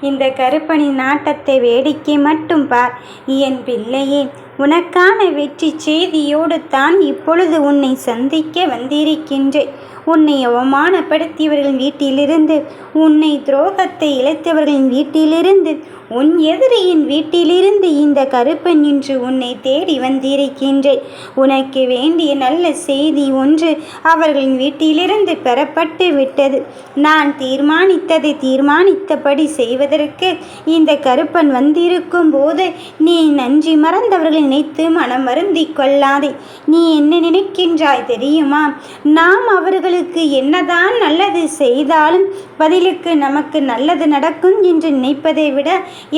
இந்த கருப்பணி நாட்டத்தை வேடிக்கை மட்டும் பார். என் பிள்ளையே உனக்கான வெற்றி செய்தியோடு தான் இப்பொழுது உன்னை சந்திக்க வந்திருக்கின்றேன். உன்னை அவமானப்படுத்தியவர்களின் வீட்டிலிருந்து உன்னை துரோகத்தை இழைத்தவர்களின் வீட்டிலிருந்து உன் எதிரியின் வீட்டிலிருந்து இந்த கருப்பன் இன்று உன்னை தேடி வந்திருக்கின்றேன். உனக்கு வேண்டிய நல்ல செய்தி ஒன்று அவர்களின் வீட்டிலிருந்து பெறப்பட்டு விட்டது. நான் தீர்மானித்ததை தீர்மானித்தபடி செய்வதற்கு இந்த கருப்பன் வந்திருக்கும் போது நீ நன்றி மறந்தவர்களின் நினைத்து மனம் வருந்தி கொள்ளாதே. நீ என்ன நினைக்கின்றாய் தெரியுமா? நாம் அவர்களுக்கு என்னதான் நல்லது செய்தாலும் பதிலுக்கு நமக்கு நல்லது நடக்கும் என்று நினைப்பதை விட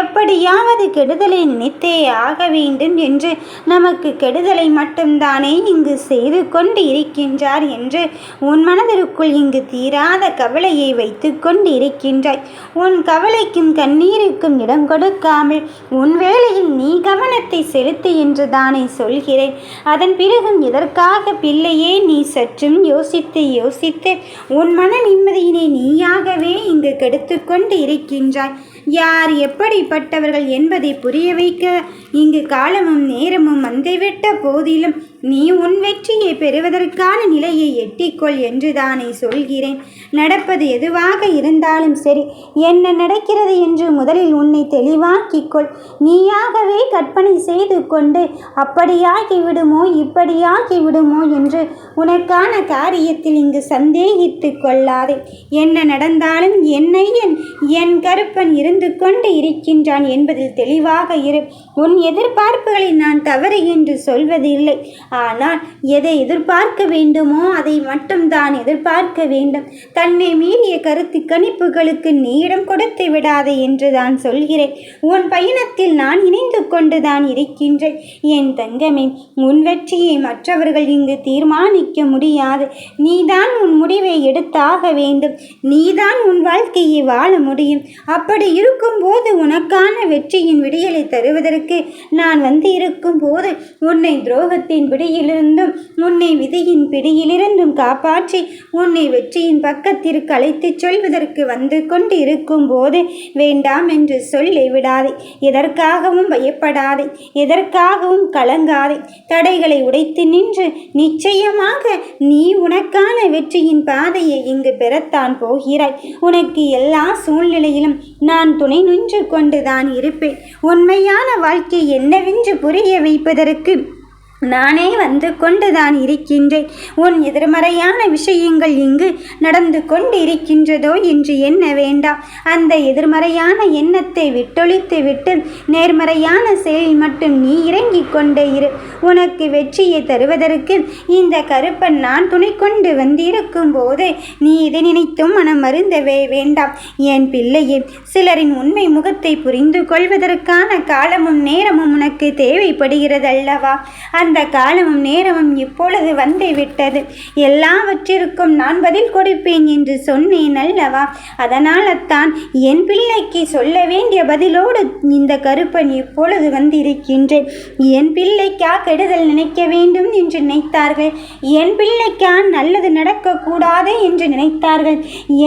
எப்படியாவது கெடுதலை நினைத்தே ஆக வேண்டும் என்று நமக்கு கெடுதலை மட்டும்தானே இங்கு செய்து கொண்டு இருக்கின்றார் என்று உன் மனதிற்குள் இங்கு தீராத கவலையை வைத்து கொண்டு இருக்கின்றாய். உன் கவலைக்கும் கண்ணீருக்கும் இடம் கொடுக்காமல் உன் வேலையில் நீ கவனத்தை செலுத்த என்று தானே சொல்கிறேன். அதன் பிறகும் எதற்காக பிள்ளையே நீ சற்றும் யோசித்து யோசித்து உன் மன நிம்மதியினை நீயாகவே இங்கு கெடுத்து கொண்டு இருக்கின்றாய். யார் எப்படிப்பட்டவர்கள் என்பதை புரிய வைக்க இங்கு காலமும் நேரமும் வந்துவிட்ட போதிலும் நீ உன் வெற்றியை பெறுவதற்கான நிலையை எட்டிக்கொள் என்று தானே சொல்கிறேன். நடப்பது எதுவாக இருந்தாலும் சரி என்ன நடக்கிறது என்று முதலில் உன்னை தெளிவாக்கிக்கொள். நீயாகவே கற்பனை செய்து கொண்டு அப்படியாகி விடுமோ இப்படியாகி விடுமோ என்று உனக்கான காரியத்தில் இங்கு சந்தேகித்து கொள்ளாதே. என்ன நடந்தாலும் என்னை என் என் கருப்பன் இருந்து கொண்டு இருக்கின்றான் என்பதில் தெளிவாக இரு. உன் எதிர்பார்ப்புகளை நான் தவறு என்று சொல்வதில்லை. ஆனால் எதை எதிர்பார்க்க வேண்டுமோ அதை மட்டும் தான் எதிர்பார்க்க வேண்டும். தன்னை மீறிய கருத்து கணிப்புகளுக்கு நீ இடம் கொடுத்து விடாதே என்று தான் சொல்கிறேன். உன் பயணத்தில் நான் இணைந்து கொண்டு தான் இருக்கின்றேன். என் தங்கமே உன் வெற்றியை மற்றவர்கள் இங்கு தீர்மானிக்க முடியாது. நீதான் உன் முடிவை எடுத்தாக வேண்டும். நீதான் உன் வாழ்க்கையை வாழ முடியும். அப்படி இருக்கும்போது உனக்கான வெற்றியின் விடியலை தருவதற்கு நான் வந்து இருக்கும்போது உன்னை துரோகத்தின் பிடியிலிருந்தும் உன்னை விதியின் பிடியிலிருந்தும் காப்பாற்றி உன்னை வெற்றியின் பக்கத்திற்கு அழைத்துச் சொல்வதற்கு வந்து கொண்டு இருக்கும்போது வேண்டாம் என்று சொல்லி விடாதே. எதற்காகவும் பயப்படாதே. எதற்காகவும் கலங்காதே. தடைகளை உடைத்து நின்று நிச்சயமாக நீ உனக்கான வெற்றியின் பாதையை இங்கு பெறத்தான் போகிறாய். உனக்கு எல்லா சூழ்நிலையிலும் நான் துணை நின்று கொண்டுதான் இருப்பேன். உண்மையான வாழ்க்கை என்னவென்று புரிய வைப்பதற்கு நானே வந்து கொண்டுதான் இருக்கின்றேன். உன் எதிர்மறையான விஷயங்கள் இங்கு நடந்து கொண்டு இருக்கின்றதோ என்று எண்ண வேண்டாம். அந்த எதிர்மறையான எண்ணத்தை விட்டொழித்து விட்டு நேர்மறையான செயலில் மட்டும் நீ இறங்கிக் கொண்டே இரு. உனக்கு வெற்றியை தருவதற்கு இந்த கருப்பன் நான் துணை கொண்டு வந்திருக்கும் போது நீ இதை நினைத்தும் மனம் மருந்தவே வேண்டாம். என் பிள்ளையே சிலரின் உண்மை முகத்தை புரிந்து கொள்வதற்கான காலமும் நேரமும் உனக்கு தேவைப்படுகிறது அல்லவா அந்த காலமும் நேரமும் இப்பொழுது வந்து விட்டது. எல்லாவற்றிற்கும் நான் பதில் கொடுப்பேன் என்று சொன்னேன் அல்லவா? அதனால்தான் என் பிள்ளைக்கு சொல்ல வேண்டிய பதிலோடு இந்த கருப்பன் இப்பொழுது வந்திருக்கின்றேன். என் பிள்ளைக்கா கெடுதல் நினைக்க வேண்டும் என்று நினைத்தார்கள். என் பிள்ளைக்கா நல்லது நடக்கக்கூடாது என்று நினைத்தார்கள்.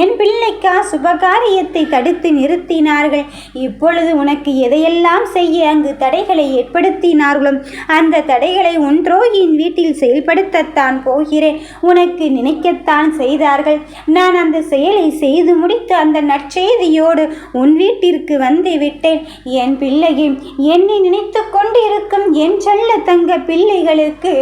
என் பிள்ளைக்கா சுபகாரியத்தை தடுத்து நிறுத்தினார்கள். இப்பொழுது உனக்கு எதையெல்லாம் செய்ய அங்கு தடைகளை ஏற்படுத்தினார்களோ அந்த தடைகளை ஒன்றோ என் வீட்டில் செயல்படுத்தத்தான் போகிறேன். உனக்கு நினைக்கத்தான் செய்தார்கள். நான் அந்த செயலை செய்து முடித்து அந்த நற்செய்தியோடு உன் வீட்டிற்கு வந்து விட்டேன். என் பிள்ளையை என்னை நினைத்து கொண்டிருக்கும் என் செல்ல தங்க பிள்ளைகளுக்கு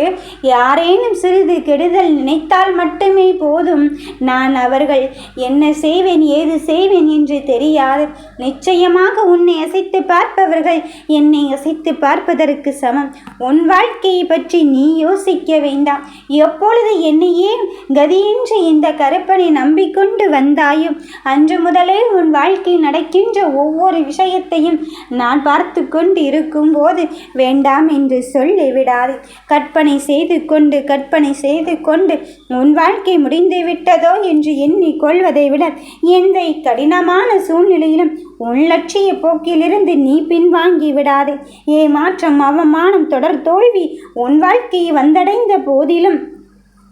யாரேனும் சிறிது கெடுதல் நினைத்தால் மட்டுமே போதும். நான் அவர்கள் என்ன செய்வேன் ஏது செய்வேன் என்று தெரியாது. நிச்சயமாக உன்னை அசைத்து பார்ப்பவர்கள் என்னை அசைத்து பார்ப்பதற்கு சமம். உன் வாழ்க்கையை பற்றி நீ யோசிக்க வேண்டாம். எப்பொழுது என்னையே கதியின்றி இந்த கருப்பனை நம்பிக்கொண்டு வந்தாயும் அன்று முதலே உன் வாழ்க்கை நடக்கின்ற ஒவ்வொரு விஷயத்தையும் நான் பார்த்து கொண்டு இருக்கும்போது வேண்டாம் என்று சொல்லிவிடாது கற்பனை செய்து கொண்டு கற்பனை செய்து கொண்டு உன் வாழ்க்கை முடிந்து விட்டதோ என்று எண்ணி கொள்வதை விட எந்த கடினமான சூழ்நிலையிலும் உன் லட்சிய போக்கிலிருந்து நீ பின்வாங்கி விடாதே. ஏமாற்றம் அவமானம் தொடர் தோல்வி உன் வாழ்க்கை வந்தடைந்த போதிலும்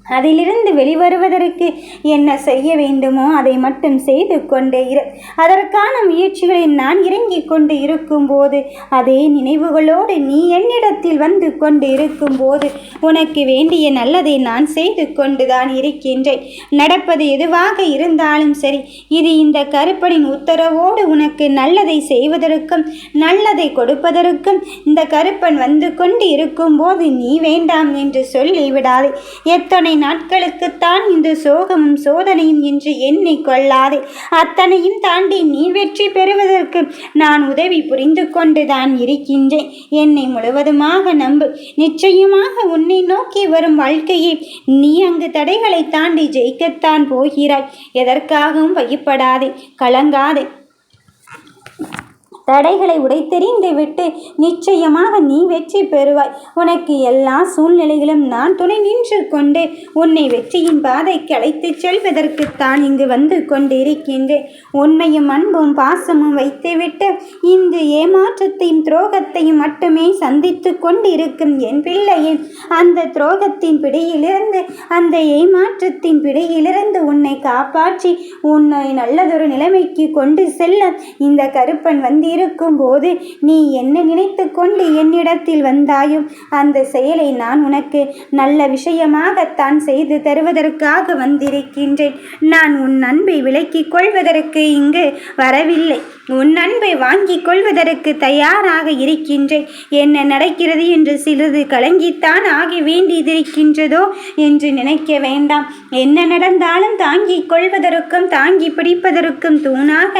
அதிலிருந்து வெளிவருவதற்கு என்ன செய்ய வேண்டுமோ அதை மட்டும் செய்து கொண்டே இரு. அதற்கான முயற்சிகளில் நான் இறங்கிக் கொண்டு இருக்கும்போது அதே நினைவுகளோடு நீ என்னிடத்தில் வந்து கொண்டு இருக்கும்போது உனக்கு வேண்டிய நல்லதை நான் செய்து கொண்டுதான் இருக்கின்றேன். நடப்பது எதுவாக இருந்தாலும் சரி இது இந்த கருப்பனின் உத்தரவோடு உனக்கு நல்லதை செய்வதற்கும் நல்லதை கொடுப்பதற்கும் இந்த கருப்பன் வந்து கொண்டு இருக்கும்போது நீ வேண்டாம் என்று சொல்லிவிடாதே. எத்தனை நாட்களுக்குத்தான் இந்த சோகமும் சோதனையும் என்று கொள்ளாது. அத்தனையும் தாண்டி நீ வெற்றி பெறுவதற்கு நான் உதவி புரிந்து கொண்டு தான் இருக்கின்றேன். என்னை முழுவதுமாக நம்பு. நிச்சயமாக உன்னை நோக்கி வரும் வாழ்க்கையை நீ அங்கு தடைகளை தாண்டி ஜெயிக்கத்தான் போகிறாய். எதற்காகவும் பயப்படாதே கலங்காதே. தடைகளை உடைத்தெறிந்து விட்டு நிச்சயமாக நீ வெற்றி பெறுவாய். உனக்கு எல்லா சூழ்நிலைகளும் நான் துணை நின்று கொண்டு உன்னை வெற்றியின் பாதைக்கு அழைத்துச் செல்வதற்குத்தான் இங்கு வந்து கொண்டிருக்கின்றேன். உண்மையும் அன்பும் பாசமும் வைத்துவிட்டு இந்த ஏமாற்றத்தையும் துரோகத்தையும் மட்டுமே சந்தித்து கொண்டிருக்கும் என் பிள்ளையின் அந்த துரோகத்தின் பிடியிலிருந்து அந்த ஏமாற்றத்தின் பிடியிலிருந்து உன்னை காப்பாற்றி உன்னை நல்லதொரு நிலைமைக்கு கொண்டு செல்ல இந்த கருப்பன் வந்து இருக்கும்போது நீ என்ன நினைத்து கொண்டு என்னிடத்தில் வந்தாயோ அந்த செயலை நான் உனக்கு நல்ல விஷயமாகத்தான் செய்து தருவதற்காக வந்திருக்கின்றேன். நான் உன் அன்பை விலக்கிக் கொள்வதற்கு இங்கு வரவில்லை. உன் அன்பை வாங்கிக் கொள்வதற்கு தயாராக இருக்கின்றேன். என்ன நடக்கிறது என்று சிறிது கலங்கித்தான் ஆக வேண்டியதிருக்கின்றதோ என்று நினைக்க வேண்டாம். என்ன நடந்தாலும் தாங்கிக் கொள்வதற்கும் தாங்கி பிடிப்பதற்கும் தூணாக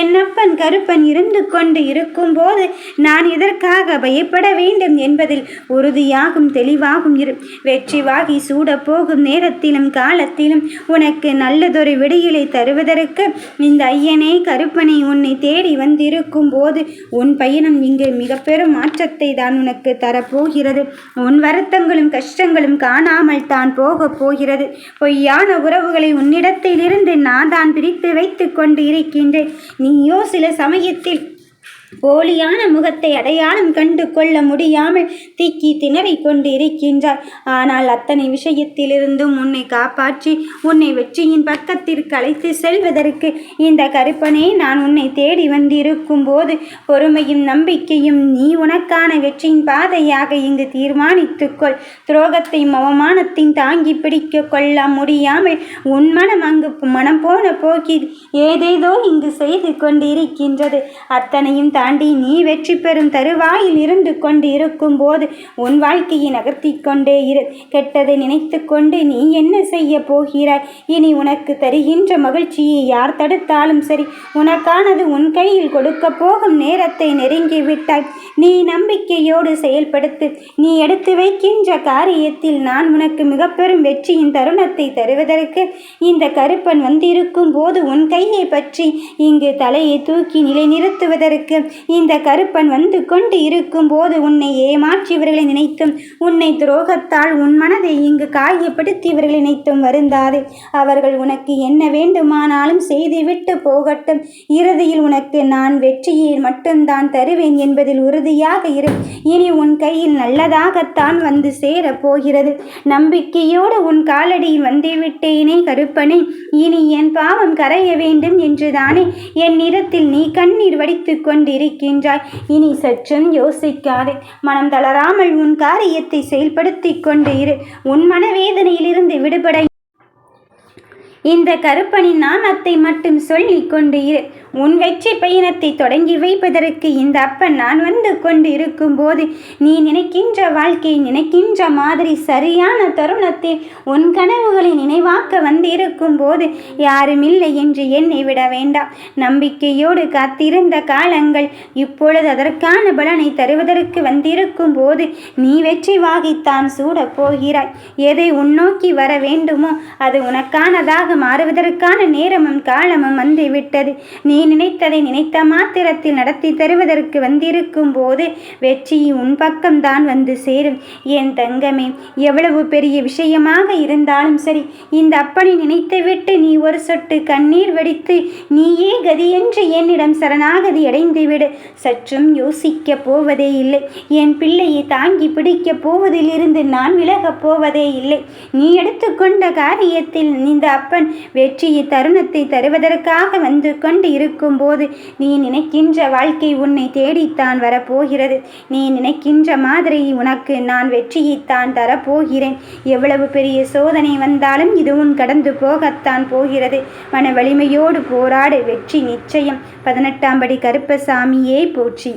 என்னப்பன் கருப்பன் இருந்து கொண்டு இருக்கும்போது நான் இதற்காக பயப்பட வேண்டும் என்பதில் உறுதியாகும் தெளிவாகும் இரு. வெற்றி வாகி சூடப் போகும் நேரத்திலும் காலத்திலும் உனக்கு நல்லதொரு விடியலை தருவதற்கு இந்த ஐயனே கருப்பனை உன்னை தேடி வந்திருக்கும் போது உன் பயணம் இங்கு மிக பெரும் மாற்றத்தை தான் உனக்கு தரப்போகிறது. உன் வருத்தங்களும் கஷ்டங்களும் காணாமல் தான் போகப் போகிறது. பொய்யான உறவுகளை உன்னிடத்திலிருந்து நான் தான் பிரித்து வைத்து கொண்டு இருக்கின்றேன். நீயோ சில சமயத்தில் போலியான முகத்தை அடையாளம் கண்டு கொள்ள முடியாமல் திக்கி திணறிக் கொண்டு இருக்கின்றாய் ஆனால் அத்தனை விஷயத்திலிருந்தும் உன்னை காப்பாற்றி உன்னை வெற்றியின் பக்கத்திற்கு அழைத்து செல்வதற்கு இந்த கருப்பனே நான் உன்னை தேடி வந்திருக்கும் போது பொறுமையும் நம்பிக்கையும் நீ உனக்கான வெற்றியின் பாதையாக இங்கு தீர்மானித்துக்கொள் துரோகத்தை அவமானத்தின் தாங்கி பிடிக்க கொள்ள முடியாமல் உன் மனம் அங்கு மனம் போன போக்கில் ஏதேதோ இங்கு செய்து கொண்டிருக்கின்றது. அத்தனையும் தாண்டி நீ வெற்றி பெறும் தருவாயில் இருந்து கொண்டு இருக்கும் போது உன் வாழ்க்கையை நகர்த்தி கொண்டே இரு. கெட்டதை நினைத்து கொண்டு நீ என்ன செய்ய போகிறாய்? இனி உனக்கு தருகின்ற மகிழ்ச்சியை யார் தடுத்தாலும் சரி உனக்கானது உன் கையில் கொடுக்க போகும் நேரத்தை நெருங்கி விட்டாய். நீ நம்பிக்கையோடு செயல்படுத்து நீ எடுத்து வைக்கின்ற காரியத்தில் நான் உனக்கு மிக பெரும் வெற்றியின் தருணத்தை தருவதற்கு இந்த கருப்பன் வந்திருக்கும் போது உன் கையை பற்றி இங்கு தலையை தூக்கி நிலைநிறுத்துவதற்கு இந்த கருப்பன் வந்து கொண்டு இருக்கும் போது உன்னை ஏமாற்றியவர்களை நினைத்தும் உன்னை துரோகத்தால் உன் மனதை இங்கு காயப்படுத்தியவர்களை நினைத்தும் வருந்தாதே. அவர்கள் உனக்கு என்ன வேண்டுமானாலும் செய்துவிட்டு போகட்டும். இறுதியில் உனக்கு நான் வெற்றியை மட்டும்தான் தருவேன் என்பதில் உறுதியாக இரு. இனி உன் கையில் நல்லதாகத்தான் வந்து சேரப் போகிறது. நம்பிக்கையோடு உன் காலடியில் வந்துவிட்டேனே கருப்பனே. இனி என் பாவம் கரைய வேண்டும் என்றுதானே. என் நிறத்தில் நீ கண்ணீர் வடித்து இருக்கின்றாய் இனி சற்றும் யோசிக்காதே. மனம் தளராமல் உன் காரியத்தை செயல்படுத்திக் கொண்டு இரு. உன் மனவேதனையிலிருந்து விடுபட இந்த கருப்பனின் நாமத்தை மட்டும் சொல்லி கொண்டு இரு. உன் வெற்றி பயணத்தை தொடங்கி வைப்பதற்கு இந்த அப்பன் நான் வந்து கொண்டு இருக்கும்போது நீ நினைக்கின்ற வாழ்க்கை நினைக்கின்ற மாதிரி சரியான தருணத்தில் உன் கனவுகளை நினைவாக்க வந்து இருக்கும்போது யாரும் இல்லை என்று என்னை விட வேண்டாம். நம்பிக்கையோடு காத்திருந்த காலங்கள் இப்பொழுது அதற்கான பலனை தருவதற்கு வந்திருக்கும் போது நீ வெற்றி வாகித்தான் சூடப் போகிறாய். எதை உன்னோக்கி வர வேண்டுமோ அது உனக்கானதாக மாறுவதற்கான நேரமும் காலமும் வந்துவிட்டது. நீ நினைத்ததை நினைத்த மாத்திரத்தில் நடத்தி தருவதற்கு வந்திருக்கும் போது வெற்றி உன் பக்கம்தான் வந்து சேரும். என் தங்கமே எவ்வளவு பெரிய விஷயமாக இருந்தாலும் சரி இந்த அப்பனை நினைத்துவிட்டு நீ ஒரு சொட்டு கண்ணீர் வெடித்து நீயே கதி என்று என்னிடம் சரணாகதி அடைந்துவிடு. சற்றும் யோசிக்கப் போவதே இல்லை. என் பிள்ளையை தாங்கி பிடிக்கப் போவதிலிருந்து நான் விலகப் போவதே இல்லை. நீ எடுத்துக்கொண்ட காரியத்தில் இந்த அப்பன் வெற்றியை தருணத்தை தருவதற்காக வந்து கொண்டு இருக்கும்போது நீ நினைக்கின்ற வாழ்க்கை உன்னை தேடித்தான் வரப்போகிறது. நீ நினைக்கின்ற மாதிரி உனக்கு நான் வெற்றியைத்தான் தரப்போகிறேன். எவ்வளவு பெரிய சோதனை வந்தாலும் இதுவும் கடந்து போகத்தான் போகிறது. மன வலிமையோடு போராடு. வெற்றி நிச்சயம். பதினெட்டாம் படி கருப்பசாமியே போற்றி.